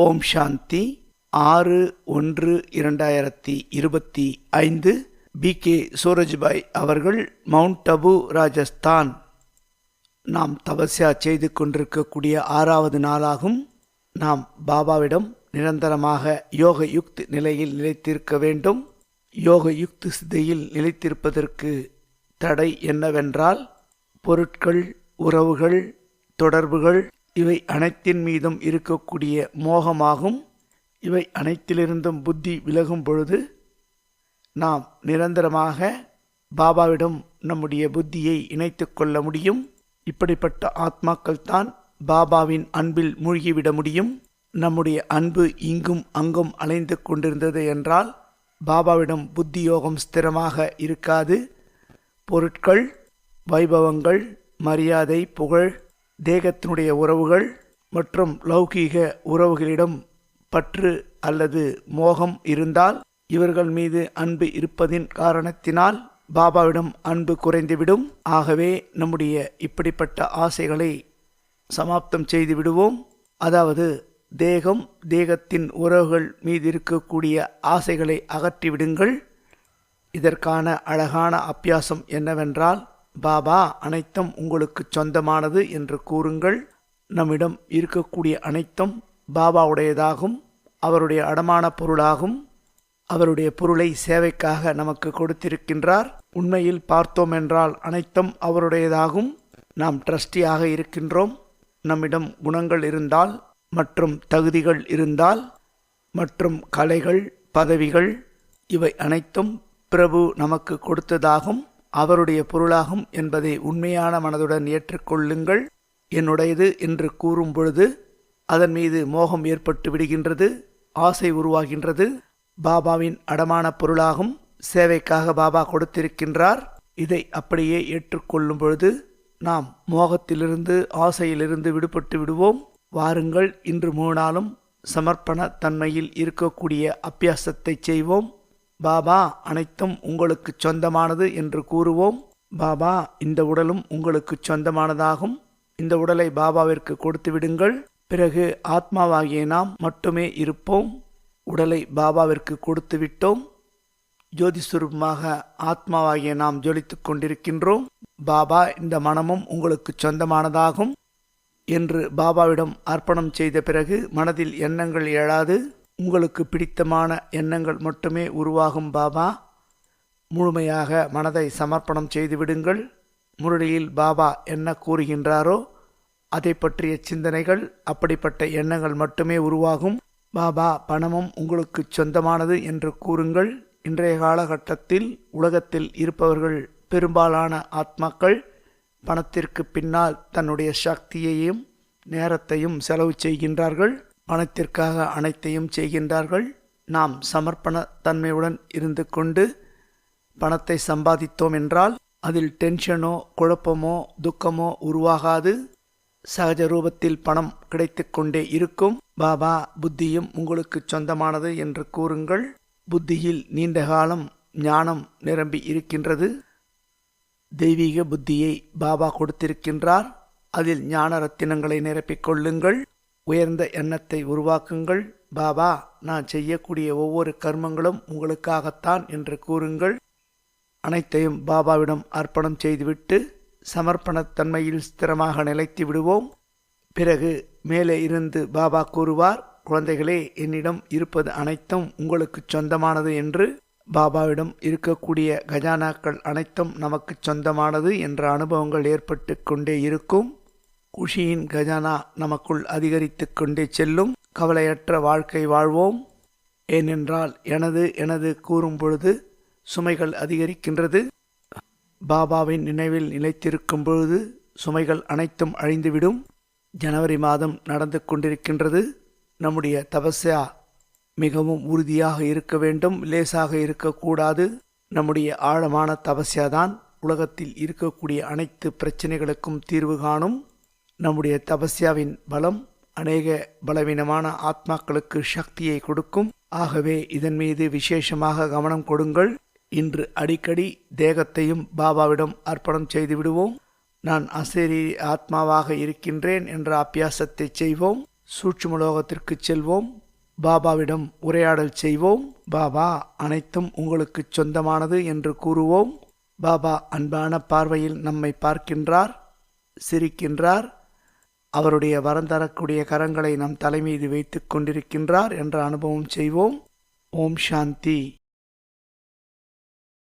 ஓம் சாந்தி. ஆறு ஒன்று இரண்டாயிரத்தி இருபத்தி ஐந்து. பி. கே. சூரஜ்பாய் அவர்கள் மவுண்ட் அபு ராஜஸ்தான். நாம் தபஸ்யா செய்து கொண்டிருக்கக்கூடிய ஆறாவது நாளாகும். நாம் பாபாவிடம் நிரந்தரமாக யோக யுக்த் நிலையில் நிலைத்திருக்க வேண்டும். யோக யுக்த் சிதையில் நிலைத்திருப்பதற்கு தடை என்னவென்றால் பொருட்கள் உறவுகள் தொடர்புகள் இவை அனைத்தின் மீதும் இருக்கக்கூடிய மோகமாகும். இவை அனைத்திலிருந்தும் புத்தி விலகும் பொழுது நாம் நிரந்தரமாக பாபாவிடம் நம்முடைய புத்தியை இணைத்து கொள்ள முடியும். இப்படிப்பட்ட ஆத்மாக்கள் தான் பாபாவின் அன்பில் மூழ்கிவிட முடியும். நம்முடைய அன்பு இங்கும் அங்கும் அலைந்து கொண்டிருந்தது என்றால் பாபாவிடம் புத்தியோகம் ஸ்திரமாக இருக்காது. பொருட்கள் வைபவங்கள் மரியாதை புகழ் தேகத்தினுடைய உறவுகள் மற்றும் லௌகீக உறவுகளிடம் பற்று அல்லது மோகம் இருந்தால் இவர்கள் மீது அன்பு இருப்பதின் காரணத்தினால் பாபாவிடம் அன்பு குறைந்துவிடும். ஆகவே நம்முடைய இப்படிப்பட்ட ஆசைகளை சமாப்தம் செய்து விடுவோம் அதாவது தேகம் தேகத்தின் உறவுகள் மீது இருக்கக்கூடிய ஆசைகளை அகற்றிவிடுங்கள். இதற்கான அழகான அப்பியாசம் என்னவென்றால் பாபா அனைத்தும் உங்களுக்கு சொந்தமானது என்று கூறுங்கள். நம்மிடம் இருக்கக்கூடிய அனைத்தும் பாபாவுடையதாகும் அவருடைய அடமான பொருளாகும். அவருடைய பொருளை சேவைக்காக நமக்கு கொடுத்திருக்கின்றார். உண்மையில் பார்த்தோம் என்றால் அனைத்தும் அவருடையதாகும். நாம் ட்ரஸ்டியாக இருக்கின்றோம். நம்மிடம் குணங்கள் இருந்தால் மற்றும் தகுதிகள் இருந்தால் மற்றும் கலைகள் பதவிகள் இவை அனைத்தும் பிரபு நமக்கு கொடுத்ததாகும். அவருடைய பொருளாகும் என்பதை உண்மையான மனதுடன் ஏற்றுக்கொள்ளுங்கள். என்னுடையது என்று கூறும் பொழுது அதன் மீது மோகம் ஏற்பட்டு விடுகின்றது ஆசை உருவாகின்றது. பாபாவின் அடமான பொருளாகும் சேவைக்காக பாபா கொடுத்திருக்கின்றார். இதை அப்படியே ஏற்றுக்கொள்ளும் பொழுது நாம் மோகத்திலிருந்து ஆசையிலிருந்து விடுபட்டு விடுவோம். வாருங்கள் இன்று மூணு நாளும் சமர்ப்பண தன்மையில் இருக்கக்கூடிய அபியாசத்தை செய்வோம். பாபா அனைத்தும் உங்களுக்கு சொந்தமானது என்று கூறுவோம். பாபா இந்த உடலும் உங்களுக்கு சொந்தமானதாகும். இந்த உடலை பாபாவிற்கு கொடுத்து விடுங்கள். பிறகு ஆத்மாவாகிய நாம் மட்டுமே இருப்போம். உடலை பாபாவிற்கு கொடுத்து விட்டோம். ஜோதி சுரூபமாக ஆத்மாவாகிய நாம் ஜொலித்து கொண்டிருக்கின்றோம். பாபா இந்த மனமும் உங்களுக்கு சொந்தமானதாகும். என்று பாபாவிடம் அர்ப்பணம் செய்த பிறகு மனதில் எண்ணங்கள் எழாது. உங்களுக்கு பிடித்தமான எண்ணங்கள் மட்டுமே உருவாகும் பாபா. முழுமையாக மனதை சமர்ப்பணம் செய்துவிடுங்கள் முரளியில் பாபா என்ன கூறுகின்றாரோ அதை பற்றிய சிந்தனைகள் அப்படிப்பட்ட எண்ணங்கள் மட்டுமே உருவாகும். பாபா பணமும் உங்களுக்கு சொந்தமானது என்று கூறுங்கள். இன்றைய காலகட்டத்தில் உலகத்தில் இருப்பவர்கள் பெரும்பாலான ஆத்மாக்கள் பணத்திற்கு பின்னால் தன்னுடைய சக்தியையும் நேரத்தையும் செலவு செய்கின்றார்கள். பணத்திற்காக அனைத்தையும் செய்கின்றார்கள். நாம் சமர்ப்பண தன்மையுடன் இருந்து கொண்டு பணத்தை சம்பாதித்தோம் என்றால் அதில் டென்ஷனோ குழப்பமோ துக்கமோ உருவாகாது. சகஜ ரூபத்தில் பணம் கிடைத்து கொண்டே இருக்கும். பாபா புத்தியும் உங்களுக்கு சொந்தமானது என்று கூறுங்கள். புத்தியில் நீண்ட காலம் ஞானம் நிரம்பி இருக்கின்றது. தெய்வீக புத்தியை பாபா கொடுத்திருக்கின்றார். அதில் ஞான ரத்தினங்களை நிரப்பிக் கொள்ளுங்கள். உயர்ந்த எண்ணத்தை உருவாக்குங்கள். பாபா நான் செய்யக்கூடிய ஒவ்வொரு கர்மங்களும் உங்களுக்காகத்தான் என்று கூறுங்கள். அனைத்தையும் பாபாவிடம் அர்ப்பணம் செய்துவிட்டு சமர்ப்பணத்தன்மையில் ஸ்திரமாக நிலைத்து விடுவோம். பிறகு மேலே இருந்து பாபா கூறுவார் குழந்தைகளே என்னிடம் இருப்பது அனைத்தும் உங்களுக்கு சொந்தமானது என்று. பாபாவிடம் இருக்கக்கூடிய கஜானாக்கள் அனைத்தும் நமக்கு சொந்தமானது என்ற அனுபவங்கள் ஏற்பட்டு கொண்டே இருக்கும். குஷியின் கஜானா நமக்குள் அதிகரித்து கொண்டே செல்லும். கவலையற்ற வாழ்க்கை வாழ்வோம். ஏனென்றால் எனது எனது கூறும் பொழுது சுமைகள் அதிகரிக்கின்றது. பாபாவின் நினைவில் நிலைத்திருக்கும் பொழுது சுமைகள் அனைத்தும் அழிந்துவிடும். ஜனவரி மாதம் நடந்து கொண்டிருக்கின்றது. நம்முடைய தபஸ்யா மிகவும் உறுதியாக இருக்க வேண்டும். லேசாக இருக்கக்கூடாது. நம்முடைய ஆழமான தபஸ்யாதான் உலகத்தில் இருக்கக்கூடிய அனைத்து பிரச்சனைகளுக்கும் தீர்வு காணும். நம்முடைய தபஸ்யாவின் பலம் அநேக பலவீனமான ஆத்மாக்களுக்கு சக்தியை கொடுக்கும். ஆகவே இதன் மீது விசேஷமாக கவனம் கொடுங்கள். இன்று அடிக்கடி தேகத்தையும் பாபாவிடம் அர்ப்பணம் செய்து விடுவோம். நான் அசரி ஆத்மாவாக இருக்கின்றேன் என்ற அபியாசத்தை செய்வோம். சூட்சுமலோகத்திற்கு செல்வோம். பாபாவிடம் உரையாடல் செய்வோம். பாபா அனைத்தும் உங்களுக்கு சொந்தமானது என்று கூறுவோம். பாபா அன்பான பார்வையில் நம்மை பார்க்கின்றார் சிரிக்கின்றார் அவருடைய வரம் தரக்கூடிய கரங்களை நம் தலைமீது வைத்து கொண்டிருக்கின்றார் என்ற அனுபவம் செய்வோம். ஓம் சாந்தி.